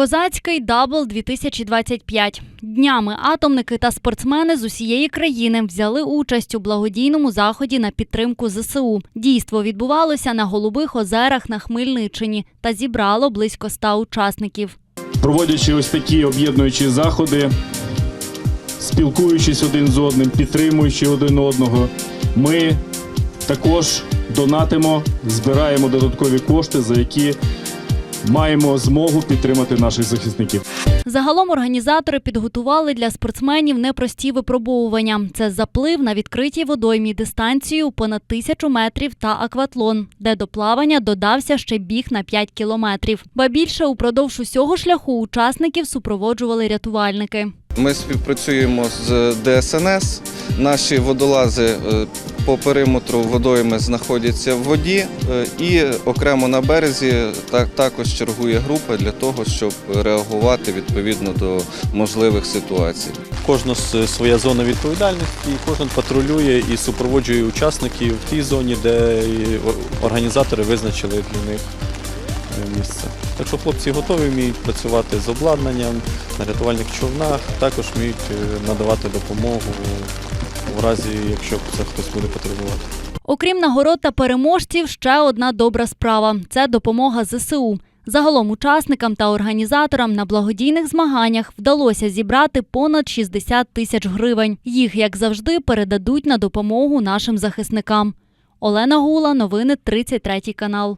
Козацький дабл 2025. Днями атомники та спортсмени з усієї країни взяли участь у благодійному заході на підтримку ЗСУ. Дійство відбувалося на Голубих озерах на Хмельниччині та зібрало близько ста учасників. проводячи ось такі об'єднуючі заходи, спілкуючись один з одним, підтримуючи один одного, ми також донатимо, збираємо додаткові кошти, за які маємо змогу підтримати наших захисників. Загалом організатори підготували для спортсменів непрості випробовування. Це заплив на відкритій водоймі дистанцією понад тисячу метрів та акватлон, де до плавання додався ще біг на 5 кілометрів. Ба більше упродовж усього шляху учасників супроводжували рятувальники. Ми співпрацюємо з ДСНС. Наші водолази е, по периметру водойми знаходяться в воді, е, і окремо на березі також чергує група для того, щоб реагувати відповідно до можливих ситуацій. Кожна своя зона відповідальності, кожен патрулює і супроводжує учасників в тій зоні, де організатори визначили для них е, місце. Так що хлопці готові вміють працювати з обладнанням на рятувальних човнах, також вміють е, надавати допомогу в разі, якщо це хтось буде потребувати. Окрім нагород та переможців, ще одна добра справа це допомога ЗСУ. Загалом учасникам та організаторам на благодійних змаганнях вдалося зібрати понад 60 тисяч гривень. Їх, як завжди, передадуть на допомогу нашим захисникам. Олена Гула, новини 33 канал.